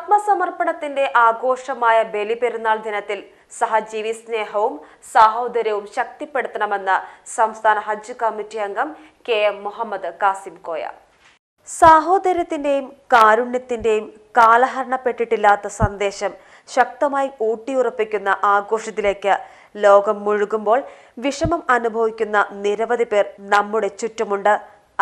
ആത്മസമർപ്പണത്തിന്റെ ആഘോഷമായ ബലിപെരുന്നാൾ ദിനത്തിൽ സഹജീവി സ്നേഹവും സാഹോദര്യവും ശക്തിപ്പെടുത്തണമെന്ന് സംസ്ഥാന ഹജ്ജ് കമ്മിറ്റി അംഗം കെ എം മുഹമ്മദ് കാസിം കോയ. സാഹോദര്യത്തിന്റെയും കാരുണ്യത്തിന്റെയും കാലഹരണപ്പെട്ടിട്ടില്ലാത്ത സന്ദേശം ശക്തമായി ഊട്ടിയുറപ്പിക്കുന്ന ആഘോഷത്തിലേക്ക് ലോകം മുഴുകുമ്പോൾ വിഷമം അനുഭവിക്കുന്ന നിരവധി പേർ നമ്മുടെ ചുറ്റുമുണ്ട്.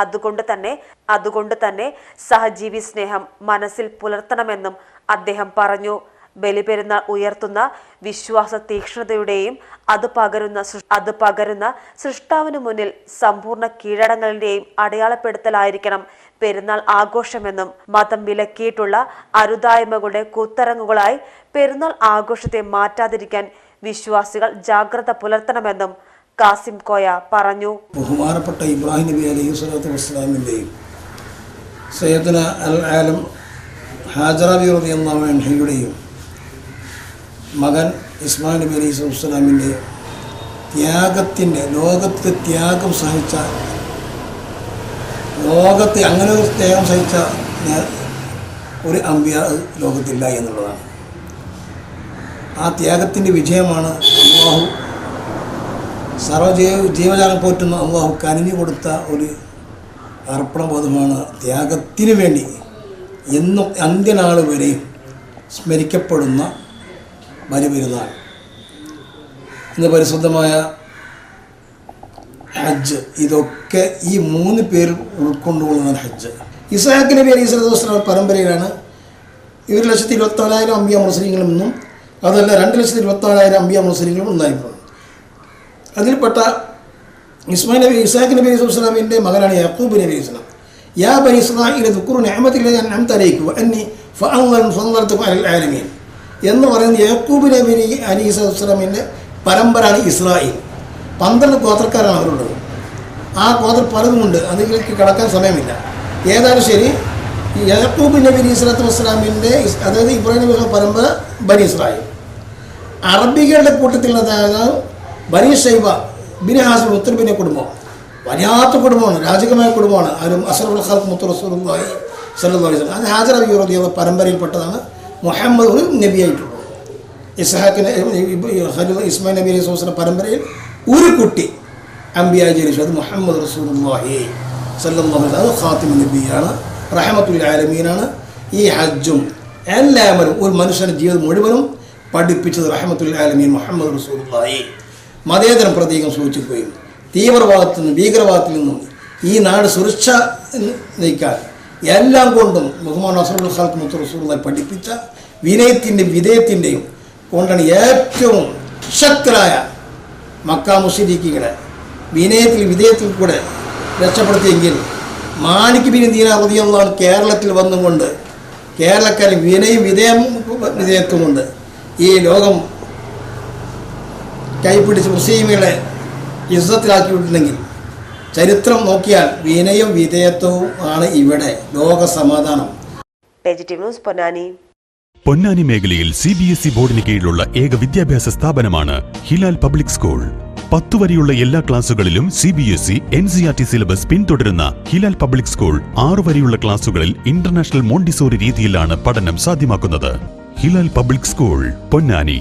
അതുകൊണ്ട് തന്നെ അതുകൊണ്ട് തന്നെ സഹജീവി സ്നേഹം മനസ്സിൽ പുലർത്തണമെന്നും അദ്ദേഹം പറഞ്ഞു. ബലിപെരുന്നാൾ ഉയർത്തുന്ന വിശ്വാസ തീക്ഷ്ണതയുടെയും അത് പകരുന്ന അത് പകരുന്ന സൃഷ്ടാവിന് മുന്നിൽ സമ്പൂർണ കീഴടങ്ങളുടെയും അടയാളപ്പെടുത്തലായിരിക്കണം പെരുന്നാൾ ആഘോഷമെന്നും മതം വിലക്കിയിട്ടുള്ള അരുതായ്മകളുടെ കൂത്തരങ്ങുകളായി പെരുന്നാൾ ആഘോഷത്തെ മാറ്റാതിരിക്കാൻ വിശ്വാസികൾ ജാഗ്രത പുലർത്തണമെന്നും കാസിം കോയ പറഞ്ഞു. ബഹുമാനപ്പെട്ട ഇബ്രാഹിം നബി അലൈഹി സ്വലാത്തു വസ്സലാമിന്റെയും സയ്യദന അൽ ആലം ഹാജറബി റതി അള്ളാഹുടെയും മകൻ ഇസ്മാൻ നബി അലൈഹി സ്വലാമിന്റെ ത്യാഗത്തിന്റെ ലോകത്ത് ത്യാഗം സഹിച്ച ലോകത്ത് അങ്ങനെ ഒരു ത്യാഗം സഹിച്ച ഒരു അമ്പിയ ലോകത്തില്ല എന്നുള്ളതാണ്. ആ ത്യാഗത്തിന്റെ വിജയമാണ് അള്ളാഹു സർവജീവ ജീവജാലം പോറ്റുന്ന അള്ളാഹു കനിഞ്ഞു കൊടുത്ത ഒരു അർപ്പണബോധമാണ് ത്യാഗത്തിന് വേണ്ടി. എന്നും അന്ത്യനാൾ വരെയും സ്മരിക്കപ്പെടുന്ന ബലിപെരുന്നാൾ. ഇന്ന് പരിശുദ്ധമായ ഹജ്ജ്. ഇതൊക്കെ ഈ മൂന്ന് പേരിൽ ഉൾക്കൊണ്ടുകൊള്ളുന്ന ഹജ്ജ്. ഇസാഖ് നബി അലൈഹി സ്വലത്തു വസ്ലാം പരമ്പരയിലാണ്. ഒരു ലക്ഷത്തി ഇരുപത്തിനാലായിരം അമ്പിയ മുസ്ലിങ്ങളും ഇന്നും അതല്ല രണ്ട് ലക്ഷത്തി ഇരുപത്തിനാലായിരം അമ്പിയ മുസ്ലിങ്ങളും ഉണ്ടായിട്ടുണ്ട് അതിൽപ്പെട്ട ഇസ്മായിൽ നബി ഇസാഖ് നബി അലൈഹി വസ്ലാമിന്റെ മകനാണ് യാക്കൂബ് നബി ഇസ്ലാം യാ ബനി ഇസ്ലാഹിലെ ദുക്കുറു ഞാമത്തിലെ ഞാൻ അം തലയിക്കുക അന്നി ഫഅങ്ങൻ സ്വന്തത്തും അൽ ആലമീൻ. എന്ന് പറയുന്നത് യാക്കൂബ് നബി അലി ഇസ്ലാമിന്റെ പരമ്പരയാണ് ഇസ്രായിൽ പന്ത്രണ്ട് ഗോത്രക്കാരാണ് അവരുള്ളത്. ആ ഗോത്ര പലതുമുണ്ട് അതിലേക്ക് കിടക്കാൻ സമയമില്ല. ഏതായാലും ശരി യാക്കൂബ് നബി അലി ഇസ്ലാത്തു വസ്സലാമിന്റെ അതായത് ഇബ്രാഹിം നബി പരമ്പര ബനി ഇസ്രായിൽ അറബികളുടെ കൂട്ടത്തിലുള്ളതാകാം ബനി ഷൈബ ബിൻ ഹാസിം മുത്തർബിന്റെ കുടുംബം. വല്ലാത്ത കുടുംബമാണ് രാജകമായ കുടുംബമാണ്. ആരും അസറുൽ ഖാൽക്ക് മുത്തു അലൈഹി വസല്ലം. അത് ഹാജർ അബി റളിയല്ലാഹു പരമ്പരയിൽപ്പെട്ടതാണ്. മുഹമ്മദ് ഒരു നബിയായിട്ടുള്ളത് ഇസ്ഹാഖിന് ഇസ്മാൻ നബി അലൈഹി സ്വലം പരമ്പരയിൽ ഒരു കുട്ടി അമ്പിയായി ജനിച്ചു. അത് മുഹമ്മദ് റസൂലുള്ളാഹി വസല്ലം. അത് ഖാത്തിമ നബിയാണ്. റഹമത്തുൽ ആലമീനാണ്. ഈ ഹജ്ജും എല്ലാവരും ഒരു മനുഷ്യന്റെ ജീവിതം മുഴുവനും പഠിപ്പിച്ചത് റഹമത്തുൽ ആലമീൻ മുഹമ്മദ് റസൂലുള്ളാഹി. മതേതരം പ്രതീകം സൂചിപ്പിക്കുകയും തീവ്രവാദത്തിൽ നിന്നും ഭീകരവാദത്തിൽ നിന്നും ഈ നാട് സുരക്ഷ നയിക്കാൻ എല്ലാം കൊണ്ടും ബഹുമാൻ അസറുൽ ഖാൽക്ക് മുത്ത് റസൂലുള്ളാഹി പഠിപ്പിച്ച വിനയത്തിന്റെയും വിധേയത്തിന്റെയും കൊണ്ടാണ് ഏറ്റവും ശക്തരായ മക്ക മുസ്ലിഖികളെ വിനയത്തിൽ വിധേയത്തിൽ കൂടെ രക്ഷപ്പെടുത്തിയെങ്കിൽ മാണിക്ക് ബിൻ ദീന റളിയല്ലാഹു കേരളത്തിൽ വന്നുകൊണ്ട് കേരളക്കാരെ വിനയും വിധേയം വിധേയത്വം കൊണ്ട് ഈ ലോകം കൈപ്പിടിച്ച് മുസ്ലിമുകളെ യുദ്ധത്തിലാക്കി വിട്ടിട്ടുണ്ടെങ്കിൽ ചരിത്രം നോക്കിയാൽ വിനയും വിധേയത്വവും ആണ് ഇവിടെ ലോക സമാധാനം. പൊന്നാനി പൊന്നാനി മേഖലയിൽ സി ബി എസ് ഇ ബോർഡിന് കീഴിലുള്ള ഏക വിദ്യാഭ്യാസ സ്ഥാപനമാണ് ഹിലാൽ പബ്ലിക് സ്കൂൾ. പത്തു വരെയുള്ള എല്ലാ ക്ലാസുകളിലും C B S E N C R T syllabus പിന്തുടരുന്ന ഹിലാൽ പബ്ലിക് സ്കൂൾ ആറു വരെയുള്ള ക്ലാസുകളിൽ ഇന്റർനാഷണൽ മോണ്ടിസോറി രീതിയിലാണ് പഠനം സാധ്യമാക്കുന്നത്. Hilal public school Ponnani.